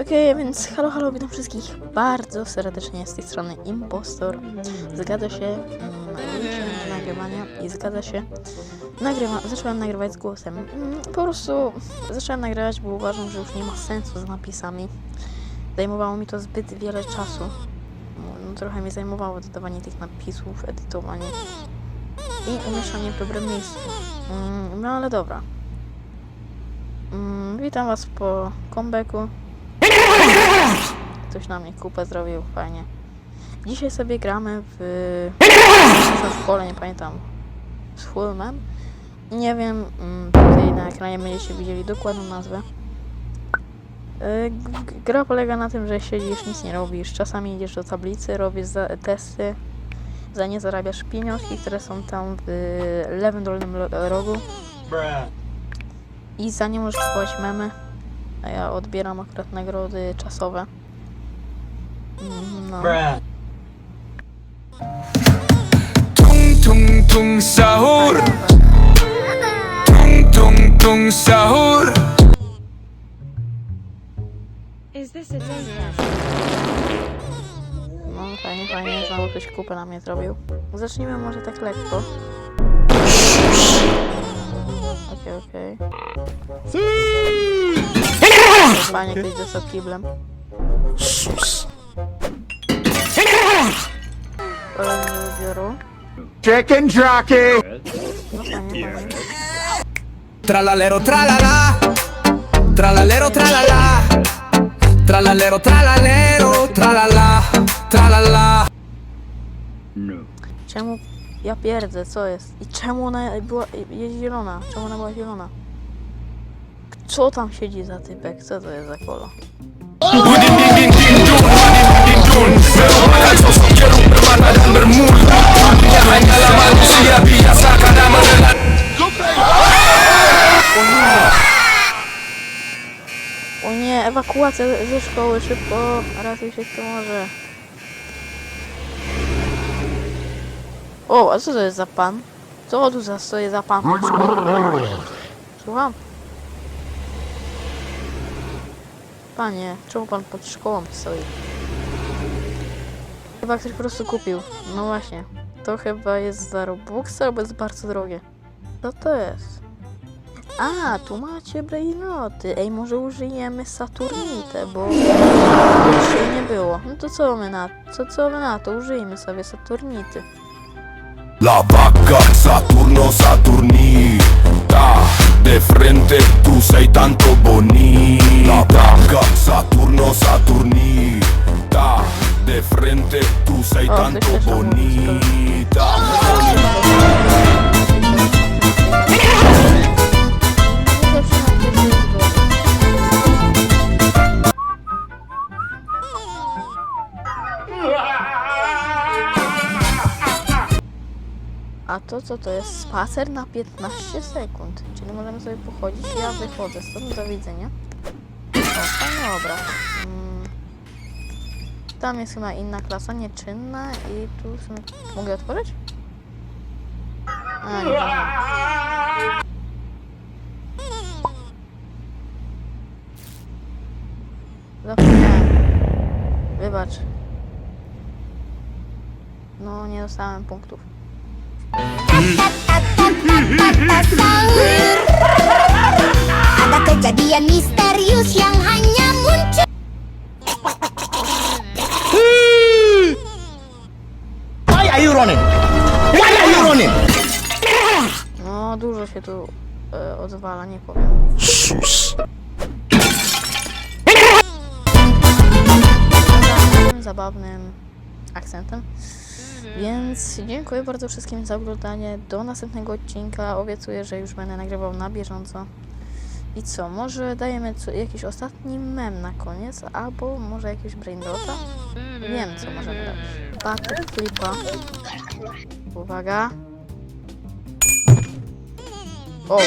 Okej, więc halo, halo, witam wszystkich bardzo serdecznie z tej strony Impostor. Zgadza się mm, na nagrywania i zgadza się. Nagrywa, zacząłem nagrywać z głosem. Mm, Po prostu zacząłem nagrywać, bo uważam, że już nie ma sensu z napisami. Zajmowało mi to zbyt wiele czasu. No, trochę mi zajmowało dodawanie tych napisów, edytowanie i umieszczanie w dobrym miejscu. Mm, No ale dobra. Witam was po comebacku. Ktoś na mnie kupę zrobił, fajnie. Dzisiaj sobie gramy w... w szkole, nie pamiętam. Z filmem. Nie wiem, mm, tutaj na ekranie będziecie widzieli dokładną nazwę. Y, g- Gra polega na tym, że siedzisz, nic nie robisz. Czasami idziesz do tablicy, robisz za testy. Za nie zarabiasz pieniążki, które są tam w lewym dolnym rogu. I za nie możesz kupować memy. A ja odbieram akurat nagrody czasowe. No. Tung tung tung sahur Tung tung tung sahur Is this a daycare? No fajnie, fajnie, znowu ktoś kupę na mnie zrobił. Zacznijmy może tak lekko. Okej, okej. Fajnie, ktoś dostał kiblem. Sus Kolejny. Chicken jockey. No fajnie, fajnie. Tralalero tralala Tralalero tralala Tralalero tralalero tralala Tralala Czemu... Ja pierdzę, co jest? I czemu ona była... jest zielona? Czemu ona była zielona? Co tam siedzi za typek? Co to jest za kolo? O nie, ewakuacja ze szkoły, szybko, ratuj się kto może. O, a co to jest za pan? Co tu za stoi za pan? Słucham? Panie, czemu pan pod szkołą stoi? Chyba ktoś po prostu kupił. No właśnie. To chyba jest za Robuxa albo jest bardzo drogie. Co to jest? A, tu macie brainoty. Ej, może użyjemy Saturnitę, bo jeszcze nie było. No to co my na co, co my na to? Użyjmy sobie Saturnity. La vaca Saturno Saturnita. De frente tú sei tanto bonita La vaca Saturno Saturnita. De frente tú sei Oh, tanto bonita to co to jest? Spacer na 15 sekund. Czyli możemy sobie pochodzić. Ja wychodzę stąd. Do widzenia. O, fajny obraz. Mm. Tam jest chyba inna klasa, nieczynna i tu sumie... Mogę otworzyć? A, nie. Wybacz. No, nie dostałem punktów. Kejadian misterius yang hanya muncul Why are you running? Why are you running? No, dużo się tu e, odwala, nie powiem. Sus zabawnym akcentem. Więc dziękuję bardzo wszystkim za oglądanie. Do następnego odcinka. Obiecuję, że już będę nagrywał na bieżąco. I co, może dajemy co, jakiś ostatni mem na koniec, albo może jakiegoś brainrota? Wiem, co możemy dać. Patyk flipa. Uwaga. O, wow!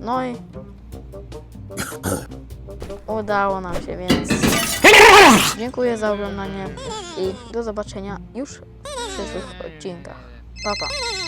No i udało nam się, więc dziękuję za oglądanie i do zobaczenia już w przyszłych odcinkach. 爸爸